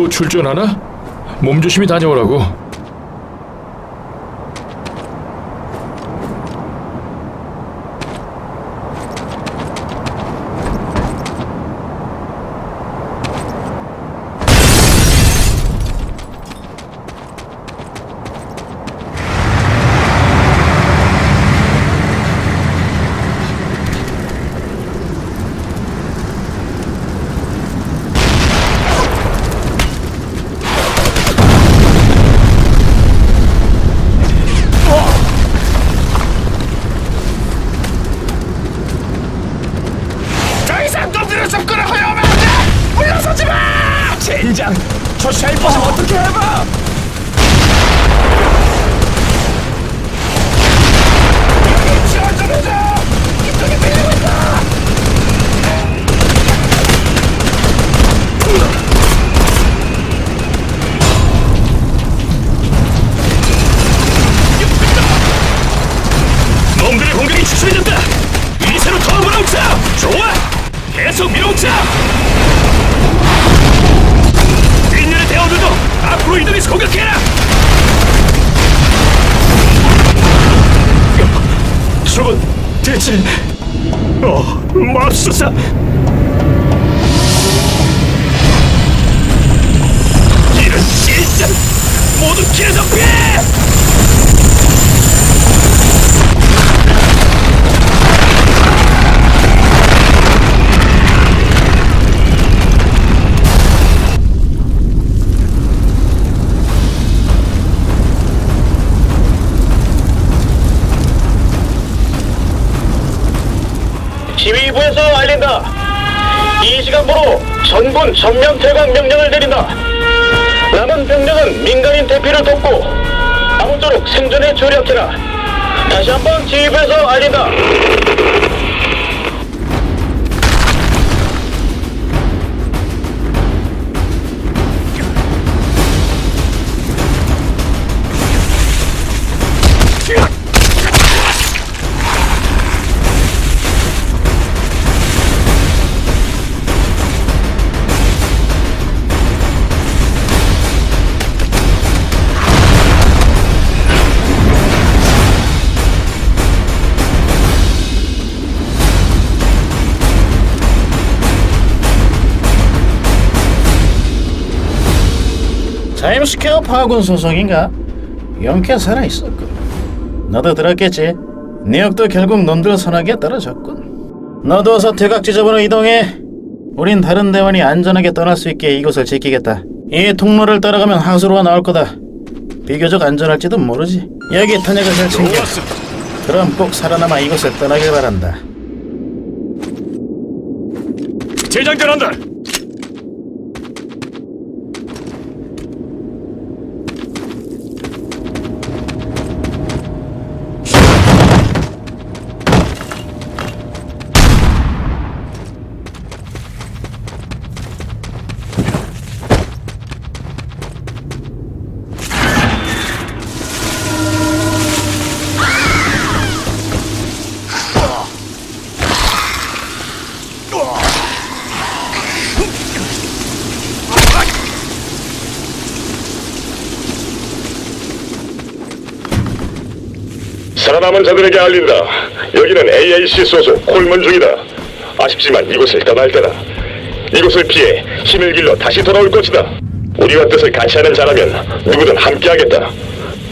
또 출전하나? 몸조심히 다녀오라고. 더 이상 놈들을 접근을 허용하면 안 돼! 물러서지 마! 젠장! 저 쉘퍼 좀 어떻게 해봐! 공격이 추출해졌다! 이세로 더 밀어붙여! 좋아! 계속 밀어붙여! 앞으로 이동해서 공격해라! 저건 대체... 어... 맙소사! 이런 진짜! 모두 계속 피해! 지휘부에서 알린다. 이 시간부로 전군 전면 퇴각 명령을 내린다. 남은 병력은 민간인 대피를 돕고 아무쪼록 생존에 조력해라. 다시 한번 지휘부에서 알린다. 타임스퀘어 파군 소속인가? 영케 살아있었군. 너도 들었겠지? 뉴욕도 결국 놈들 선악에 떨어졌군. 너도 어서 퇴각 지점으로 이동해. 우린 다른 대원이 안전하게 떠날 수 있게 이곳을 지키겠다. 이 통로를 따라가면 하수로가 나올 거다. 비교적 안전할지도 모르지. 여기 탄약을 잘 챙겨. 그럼 꼭 살아남아 이곳을 떠나길 바란다. 재장전한다! 살아남은 자들에게 알린다. 여기는 AAC 소속 콜먼 중이다. 아쉽지만 이곳을 떠날 때다. 이곳을 피해 힘을 길러 다시 돌아올 것이다. 우리와 뜻을 같이 하는 자라면 누구든 함께하겠다.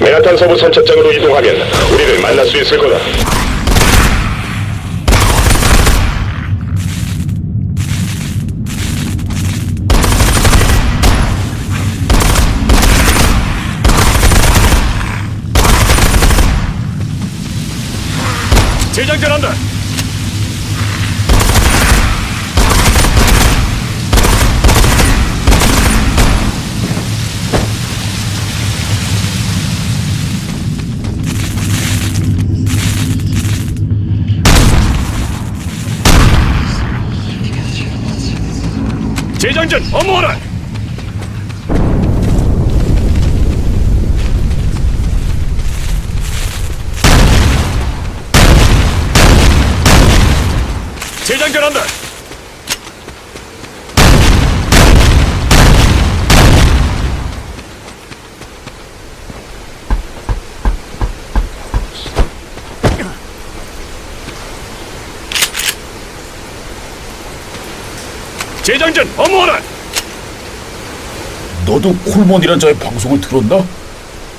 맨하탄 서부 선착장으로 이동하면 우리를 만날 수 있을 거다. 재장전한다! 재장전 어머라! 재장전한다. 재장전 업무하라. 너도 콜몬이란 자의 방송을 들었나?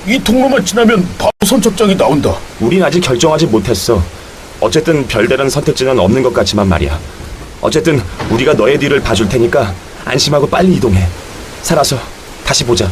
이 통로만 지나면 바로 선착장이 나온다. 우린 아직 결정하지 못했어. 어쨌든 별다른 선택지는 없는 것 같지만 말이야. 어쨌든 우리가 너의 뒤를 봐줄 테니까 안심하고 빨리 이동해. 살아서 다시 보자.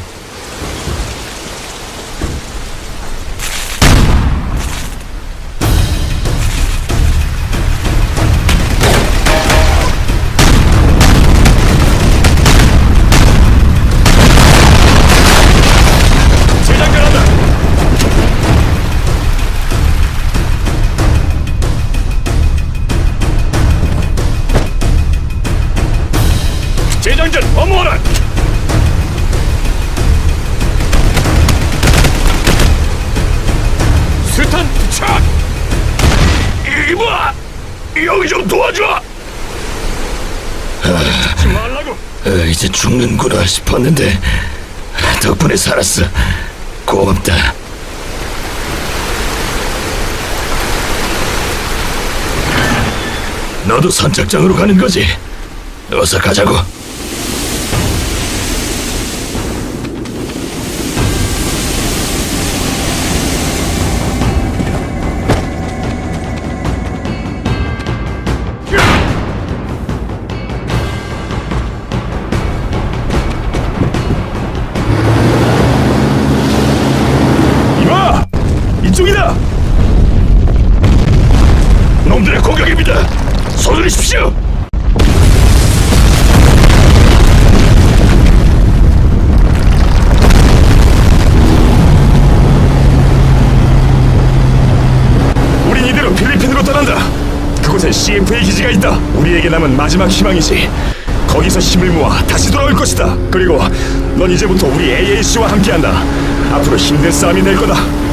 어머나. 스탄 차. 이봐. 여기 좀 도와줘. 죽지 말라고. 어, 이제 죽는구나 싶었는데 덕분에 살았어. 고맙다. 너도 선착장으로 가는 거지? 어서 가자고. 서두르십시오! 우린 이대로 필리핀으로 떠난다! 그곳엔 CFA 기지가 있다! 우리에게 남은 마지막 희망이지! 거기서 힘을 모아 다시 돌아올 것이다! 그리고 넌 이제부터 우리 AAC와 함께한다! 앞으로 힘든 싸움이 될 거다!